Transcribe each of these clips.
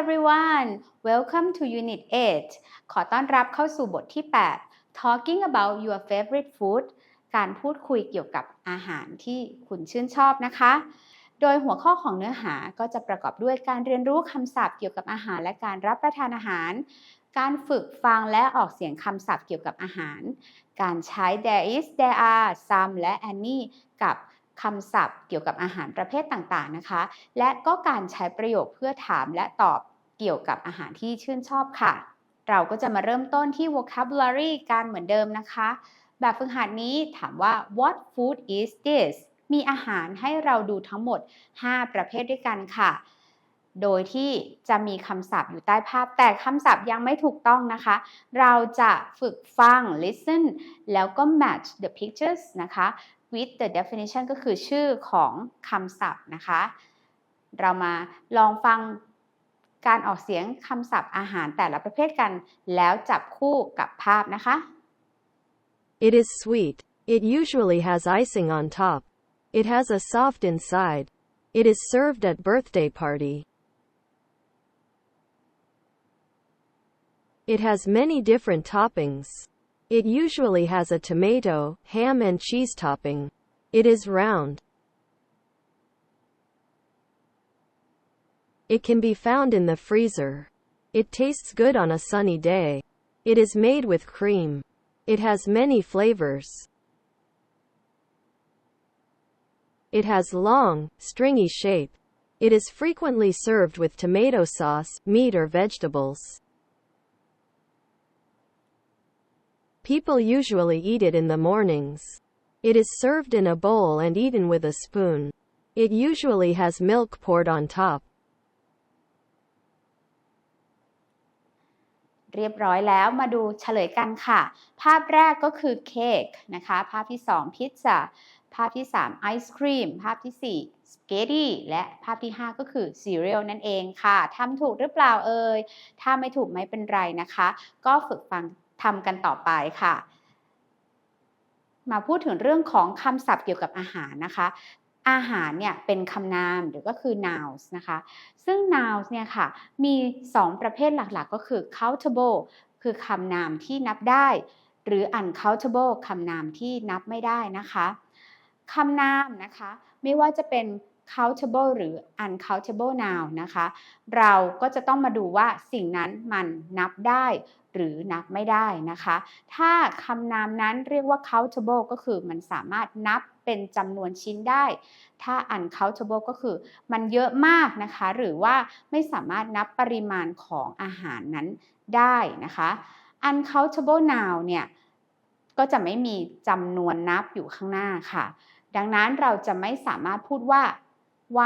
everyone welcome to unit 8 ขอต้อนรับเข้าสู่บทที่ 8 talking about your favorite food การพูดคุยเกี่ยวกับอาหารที่คุณชื่นชอบนะคะ โดยหัวข้อของเนื้อหาก็จะประกอบด้วยการเรียนรู้คำศัพท์เกี่ยวกับอาหารและการรับประทานอาหาร การฝึกฟังและออกเสียงคำศัพท์เกี่ยวกับอาหาร การใช้ there is there are some และ any กับคำศัพท์เกี่ยวกับอาหารประเภทต่างๆนะคะ และก็การใช้ประโยคเพื่อถามและตอบ เกี่ยวกับอาหารที่ชื่นชอบค่ะ เราก็จะมาเริ่มต้นที่ vocabulary การเหมือนเดิมนะคะ แบบฝึกหัดนี้ถามว่า what food is this มีอาหารให้เราดูทั้งหมด 5 ประเภทด้วยกันค่ะ โดยที่จะมีคำศัพท์อยู่ใต้ภาพ แต่คำศัพท์ยังไม่ถูกต้องนะคะ เราจะฝึกฟัง listen แล้วก็ match the pictures นะคะ with the definition ก็คือชื่อของคำศัพท์นะคะ เรามาลองฟัง การออกเสียงคำศัพท์อาหารแต่ละประเภทกัน แล้วจับคู่กับภาพนะคะ It is sweet. It usually has icing on top. It has a soft inside. It is served at birthday party. It has many different toppings. It usually has a tomato, ham and cheese topping. It is round. It can be found in the freezer. It tastes good on a sunny day. It is made with cream. It has many flavors. It has long, stringy shape. It is frequently served with tomato sauce, meat or vegetables. People usually eat it in the mornings. It is served in a bowl and eaten with a spoon. It usually has milk poured on top. เรียบร้อยแล้วมาดูเฉลยกันค่ะ ภาพแรกก็คือเค้กนะคะ ภาพที่ 2 พิซซ่า ภาพที่ 3 ไอศครีม ภาพที่ 4 สเกตตี้ และภาพที่ 5 ก็คือซีเรียลนั่นเองค่ะ ทำถูกหรือเปล่าเอ่ย ถ้าไม่ถูกไม่เป็นไรนะคะ ก็ฝึกฟังทำกันต่อไปค่ะมาพูดถึงเรื่องของคำศัพท์เกี่ยวกับอาหารนะคะ อาหารเนี่ยเป็นคำนามหรือก็คือ nouns นะคะ ซึ่ง nouns เนี่ยค่ะมี 2 ประเภทหลักๆ ก็คือ countable คือคำนามที่นับได้ หรือ uncountable คำนามที่นับไม่ได้นะคะคำนามนะคะ ไม่ว่าจะเป็น countable หรือ uncountable noun นะคะ เราก็จะต้องมาดูว่าสิ่งนั้นมันนับได้หรือนับไม่ได้นะคะ ถ้าคำนามนั้นเรียกว่า countable ก็คือมันสามารถนับเป็นจำนวนชิ้นได้ ถ้า uncountable ก็คือมันเยอะมากนะคะ หรือว่าไม่สามารถนับปริมาณของอาหารนั้นได้นะคะ uncountable noun เนี่ย ก็จะไม่มีจำนวนนับอยู่ข้างหน้าค่ะ ดังนั้นเราจะไม่สามารถพูดว่า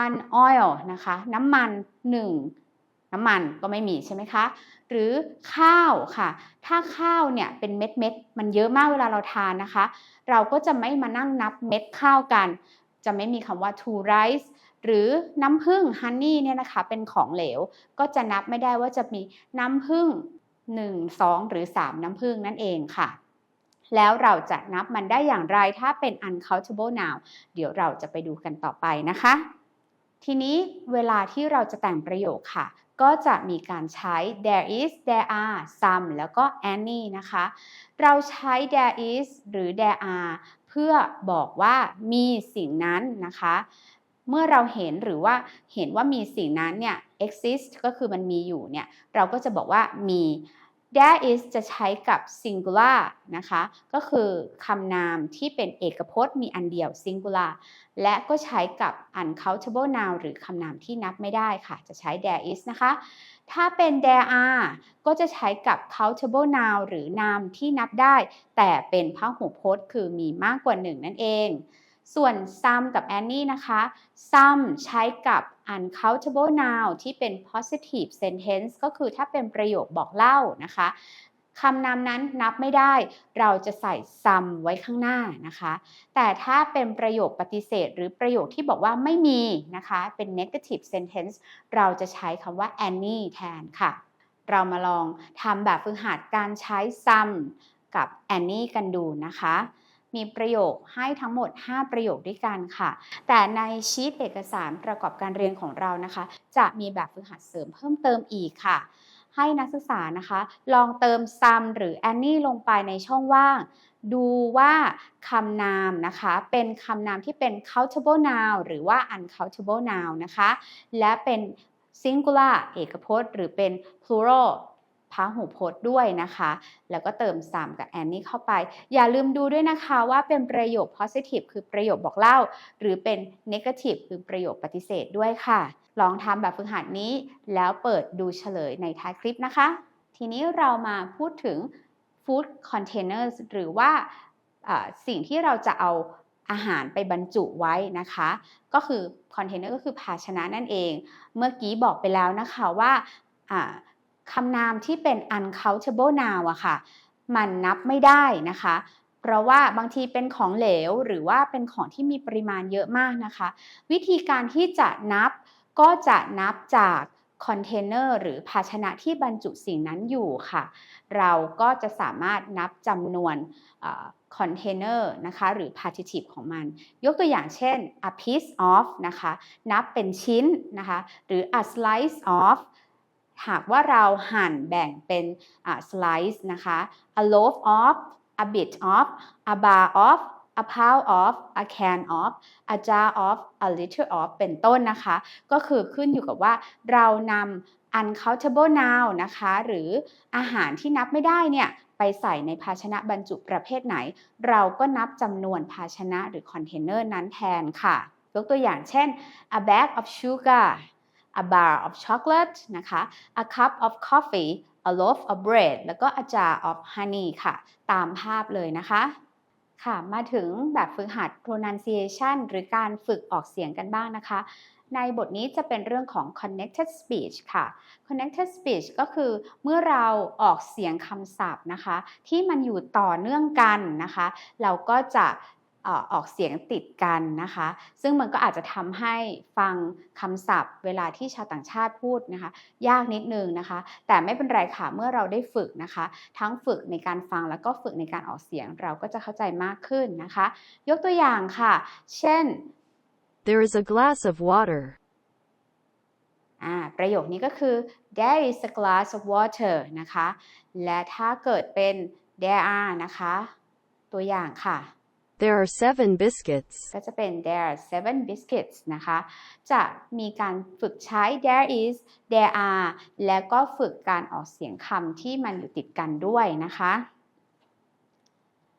one oil นะคะ น้ำมัน 1 น้ำมันก็ไม่มีใช่ไหมคะ หรือข้าวค่ะ ถ้าข้าวเนี่ยเป็นเม็ดเม็ดมันเยอะมากเวลาเราทานนะคะ เราก็จะไม่มานั่งนับเม็ดข้าวกัน จะไม่มีคำว่า two rice หรือน้ำผึ้ง honey เนี่ยนะคะ เป็นของเหลว ก็จะนับไม่ได้ว่าจะมีน้ำผึ้ง1 2 หรือ 3 น้ำผึ้งนั่นเองค่ะ แล้วเราจะนับมันได้อย่างไรถ้าเป็น uncountable noun เดี๋ยวเราจะไปดูกันต่อไปนะคะ ทีนี้เวลาที่เราจะแต่งประโยคค่ะ ก็จะมีการใช้ there is there are some แล้วก็ any นะคะ เราใช้ there is หรือ there are เพื่อบอกว่ามีสิ่งนั้นนะคะ เมื่อเราเห็นหรือว่าเห็นว่ามีสิ่งนั้นเนี่ย exist ก็คือมันมีอยู่เนี่ย เราก็จะบอกว่ามี there is จะใช้กับ singular นะคะ ก็คือคำนามที่เป็นเอกพจน์มีอันเดียว singular และก็ใช้กับ uncountable noun หรือคำนามที่นับไม่ได้ค่ะ จะใช้ there is นะคะ ถ้าเป็น there are ก็จะใช้กับ countable noun หรือ นามที่นับได้ แต่เป็นพหูพจน์คือมีมากกว่าหนึ่งนั่นเอง ส่วน some กับ any นะคะ some ใช้กับ uncountable noun ที่เป็น positive sentence ก็คือถ้าเป็นประโยคบอกเล่านะคะคำนามนั้นนับไม่ได้ เราจะใส่ some ไว้ข้างหน้านะคะ แต่ถ้าเป็นประโยคปฏิเสธ หรือประโยคที่บอกว่าไม่มีนะคะ เป็น negative sentence เราจะใช้คำว่า any แทนค่ะ เรามาลองทำแบบฝึกหัดการใช้ some กับ any กันดูนะคะ มีประโยคให้ทั้งหมด 5 ประโยคด้วยกันค่ะ แต่ในชีตเอกสารประกอบการเรียนของเรานะคะ จะมีแบบฝึกหัดเสริมเพิ่มเติมอีกค่ะ ให้นักศึกษานะคะ ลองเติม some หรือ any ลงไปในช่องว่าง ดูว่าคำนามนะคะ เป็นคำนามที่เป็น countable noun หรือว่า uncountable noun นะคะ และเป็น singular เอกพจน์ หรือเป็น plural พหูพจน์ด้วยนะคะ แล้วก็เติม some กับ any เข้าไป อย่าลืมดูด้วยนะคะว่าเป็นประโยค positive คือประโยคบอกเล่า หรือเป็น negative คือประโยคปฏิเสธด้วยค่ะ ลองทำแบบฝึกหัดนี้ แล้วเปิดดูเฉลยในท้ายคลิปนะคะ ทีนี้เรามาพูดถึง food containers หรือว่าสิ่งที่เราจะเอาอาหารไปบรรจุไว้นะคะ ก็คือ container ก็คือภาชนะนั่นเอง เมื่อกี้บอกไปแล้วนะคะว่า คำนามที่เป็น uncountable noun อะค่ะ มันนับไม่ได้นะคะ เพราะว่าบางทีเป็นของเหลว หรือว่าเป็นของที่มีปริมาณเยอะมากนะคะ วิธีการที่จะนับก็จะนับจากคอนเทนเนอร์หรือภาชนะที่บรรจุสิ่งนั้นอยู่ค่ะ เราก็จะสามารถนับจำนวนคอนเทนเนอร์นะคะหรือ partitive ของมัน ยกตัวอย่างเช่น a piece of นะคะ นับเป็นชิ้นนะคะ หรือ a slice of หากว่าเราหั่นแบ่งเป็นอ่า slice นะคะ a loaf of a bit of a bar of a pound of a can of a jar of a liter of เป็นต้นนะคะ ก็คือขึ้นอยู่กับว่าเรานำ uncountable noun นะคะ หรืออาหารที่นับไม่ได้เนี่ย ไปใส่ในภาชนะบรรจุประเภทไหน เราก็นับจำนวนภาชนะหรือคอนเทนเนอร์นั้นแทนค่ะ ยกตัวอย่างเช่น a bag of sugar a bar of chocolate นะคะ a cup of coffee a loaf of bread แล้วก็ a jar of honey ค่ะ ตามภาพเลยนะคะค่ะ มาถึงแบบฝึกหัด pronunciation หรือการฝึกออกเสียงกันบ้างนะคะ ในบทนี้จะเป็นเรื่องของ connected speech ค่ะ connected speech ก็คือเมื่อเราออกเสียงคำศัพท์นะคะ ที่มันอยู่ต่อเนื่องกันนะคะ เราก็จะ อ่อออกเสียงติดกันนะคะ ซึ่งมันก็อาจจะทำให้ฟังคำศัพท์ เวลาที่ชาวต่างชาติพูดนะคะ ยากนิดนึงนะคะ แต่ไม่เป็นไรค่ะเมื่อเราได้ฝึกนะคะ ทั้งฝึกในการฟังแล้วก็ฝึกในการออกเสียงเราก็จะเข้าใจมากขึ้นนะคะ ยกตัวอย่างค่ะ เช่น There is a glass of water. อ่าประโยคนี้ก็คือ there is a glass of water นะคะ และถ้าเกิดเป็น there are นะคะ ตัวอย่างค่ะ There are seven biscuits. ก็จะเป็น there are seven biscuits นะคะ จะมีการฝึกใช้ there is there are แล้วก็ฝึกการออกเสียงคำที่มันอยู่ติดกันด้วยนะคะ